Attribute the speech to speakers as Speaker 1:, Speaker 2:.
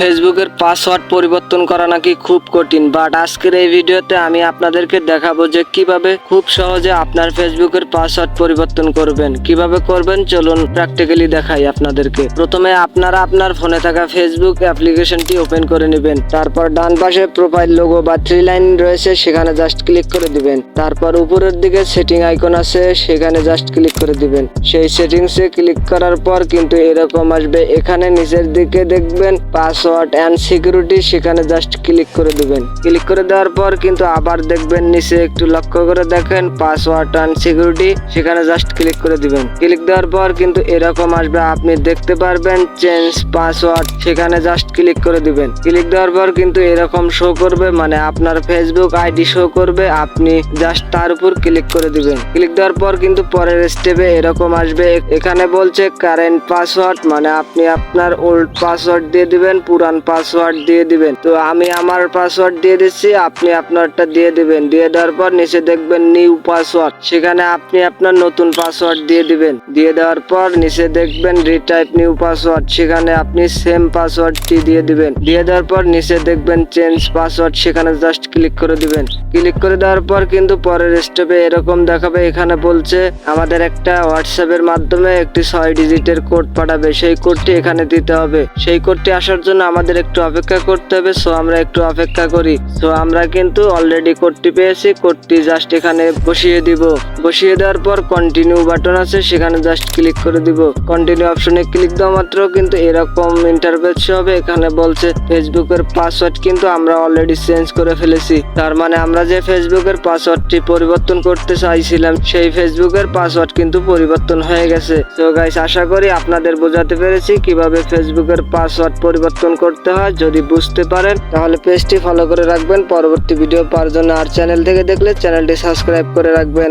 Speaker 1: ফেসবুকের পাসওয়ার্ড পরিবর্তন করা নাকি খুব কঠিন বাট আজকের এই ভিডিওতে আমি আপনাদেরকে দেখাবো যে কীভাবে খুব সহজে আপনার ফেসবুকের পাসওয়ার্ড পরিবর্তন করবেন। কীভাবে করবেন? চলুন প্র্যাকটিক্যালি দেখাই আপনাদেরকে। প্রথমে আপনারা আপনার ফোনে থাকা ফেসবুক অ্যাপ্লিকেশনটি ওপেন করে নেবেন। তারপর ডান পাশে প্রোফাইল লোগো বা থ্রি লাইন রয়েছে, সেখানে জাস্ট ক্লিক করে দিবেন। তারপর উপরের দিকে সেটিং আইকন আছে, সেখানে জাস্ট ক্লিক করে দিবেন। সেই সেটিংসে ক্লিক করার পর কিন্তু এরকম আসবে। এখানে নিচের দিকে দেখবেন পাসওয়ার্ড অ্যান্ড সিকিউরিটি সেখানে জাস্ট ক্লিক করে দিবেন। ক্লিক করে দেওয়ার পর কিন্তু আবার দেখবেন নিচে একটু লক্ষ্য করে দেখেন পাসওয়ার্ড অ্যান্ড সিকিউরিটি সেখানে জাস্ট ক্লিক করে দিবেন। ক্লিক দেওয়ার পর কিন্তু এরকম আসবে, আপনি দেখতে পারবেন চেঞ্জ পাসওয়ার্ড সেখানে জাস্ট ক্লিক করে দিবেন। ক্লিক দেওয়ার পর কিন্তু এরকম শো করবে মানে আপনার ফেসবুক আইডি শো করবে, আপনি জাস্ট তার উপর ক্লিক করে দিবেন। ক্লিক দেওয়ার পর কিন্তু পরের স্টেপে এরকম আসবে, এখানে বলছে কারেন্ট পাসওয়ার্ড মানে আপনি আপনার ওল্ড পাসওয়ার্ড দিয়ে দিবেন পুরান পাসওয়ার্ড দিয়ে দিবেন। তো আমি আমার পাসওয়ার্ড দিয়ে দিচ্ছি, আপনি আপনারটা দিয়ে দিবেন। দিয়ে দেওয়ার পর নিচে দেখবেন নিউ পাসওয়ার্ড সেখানে আপনি আপনার নতুন পাসওয়ার্ড দিয়ে দিবেন। দিয়ে দেওয়ার পর নিচে দেখবেন রিটাইপ নিউ পাসওয়ার্ড সেখানে আপনি সেম পাসওয়ার্ডটি দিয়ে দিবেন। দিয়ে দেওয়ার পর নিচে দেখবেন চেঞ্জ পাসওয়ার্ড সেখানে জাস্ট ক্লিক করে দিবেন। ক্লিক করে দেওয়ার পর কিন্তু পরের স্টেপে এরকম দেখাবে। এখানে বলছে, আমাদের একটা হোয়াটসঅ্যাপের মাধ্যমে একটি ছয় ডিজিটের কোড পাঠাবে। সেই কোডটি এখানে দিতে হবে। সেই কোডটি আসার জন্য আমাদের একটু অপেক্ষা করতে হবে সো আমরা একটু অপেক্ষা করি। সো আমরা কিন্তু অলরেডি কোডটি পেয়েছি কোডটি জাস্ট এখানে বসিয়ে দিব। বসিয়ে দেওয়ার পর কন্টিনিউ বাটন আছে, সেখানে জাস্ট ক্লিক করে দিব। কন্টিনিউ অপশনে ক্লিক দেওয়া মাত্র কিন্তু এরকম ইন্টারভেস হবে, এখানে বলছে ফেসবুকের পাসওয়ার্ড কিন্তু আমরা অলরেডি চেঞ্জ করে ফেলেছি। তার মানে আমরা যে ফেসবুকের পাসওয়ার্ডটি পরিবর্তন করতে চাইছিলাম, সেই ফেসবুকের পাসওয়ার্ড কিন্তু পরিবর্তন হয়ে গেছে। তো গাইস আশা করি আপনাদের বোঝাতে পেরেছি কীভাবে ফেসবুকের পাসওয়ার্ড পরিবর্তন করতে হয়। যদি বুঝতে পারেন, তাহলে পেজটি ফলো করে রাখবেন। পরবর্তী ভিডিও পাওয়ার জন্য আর চ্যানেল থেকে দেখলে চ্যানেলটি সাবস্ক্রাইব করে রাখবেন।